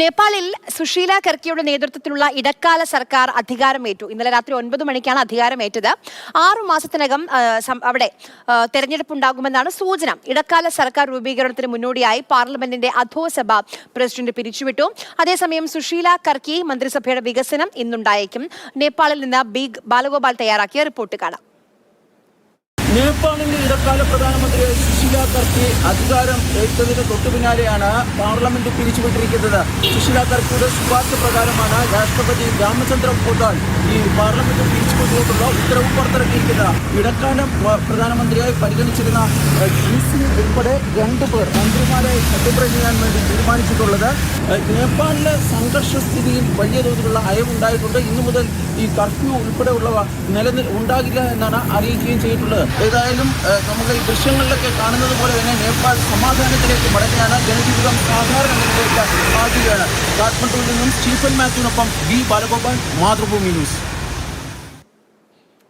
നേപ്പാളിൽ സുശീല കർക്കിയുടെ നേതൃത്വത്തിലുള്ള ഇടക്കാല സർക്കാർ അധികാരമേറ്റു. ഇന്നലെ രാത്രി ഒൻപത് മണിക്കാണ് അധികാരമേറ്റത്. ആറു മാസത്തിനകം അവിടെ തെരഞ്ഞെടുപ്പ് ഉണ്ടാകുമെന്നാണ് സൂചന. ഇടക്കാല സർക്കാർ രൂപീകരണത്തിന് മുന്നോടിയായി പാർലമെന്റിന്റെ അധോസഭ പ്രസിഡന്റ് പിരിച്ചുവിട്ടു. അതേസമയം സുശീല കർക്കി മന്ത്രിസഭയുടെ വികസനം ഇന്നുണ്ടായേക്കും. നേപ്പാളിൽ നിന്ന് ബി ബാലഗോപാൽ തയ്യാറാക്കിയ റിപ്പോർട്ട് കാണാം. ഇടക്കാല പ്രധാനമന്ത്രി സുശീല കർക്കി അധികാരം ഏറ്റതിന് തൊട്ടു പിന്നാലെയാണ് പാർലമെന്റ് പിരിച്ചുവിട്ടിരിക്കുന്നത്. സുശീല കർക്കിയുടെ ശുപാർശ പ്രകാരമാണ് രാഷ്ട്രപതി രാമചന്ദ്ര പോത്താൽ ഈ പാർലമെന്റ് പിരിച്ചുവിട്ടുകൊണ്ടുള്ള ഉത്തരവ് പുറത്തിറക്കിയിരിക്കുന്നത്. ഇടക്കാലം പ്രധാനമന്ത്രിയായി പരിഗണിച്ചിരുന്ന ജി സിംഗ് ഉൾപ്പെടെ രണ്ടു പേർ മന്ത്രിമാരെ സത്യപ്രതിജ്ഞ ചെയ്യാൻ വേണ്ടി തീരുമാനിച്ചിട്ടുള്ളത്. നേപ്പാളിലെ സംഘർഷ സ്ഥിതിയിൽ വലിയ തോതിലുള്ള അയവുണ്ടായിട്ടുണ്ട്. ഇന്നു മുതൽ ഈ കർഫ്യൂ ഉൾപ്പെടെയുള്ളവ നിലനിൽ ഉണ്ടാകില്ല എന്നാണ് അറിയിക്കുകയും ചെയ്തിട്ടുള്ളത്. ഏതായാലും നമുക്ക് ഈ ദൃശ്യങ്ങളിലൊക്കെ കാണുന്നത് പോലെ തന്നെ നേപ്പാൾ സമാധാനത്തിലേക്ക് മടങ്ങിയാണ് ജനജീവിതം സാധാരണ നിലയിലേക്ക് ആകുകയാണ്. കാഠ്മണ്ഡുവിൽ നിന്നും സ്റ്റീഫൻ മാത്യുവിനൊപ്പം ബി ബാലഗോപാൽ മാതൃഭൂമി ന്യൂസ്.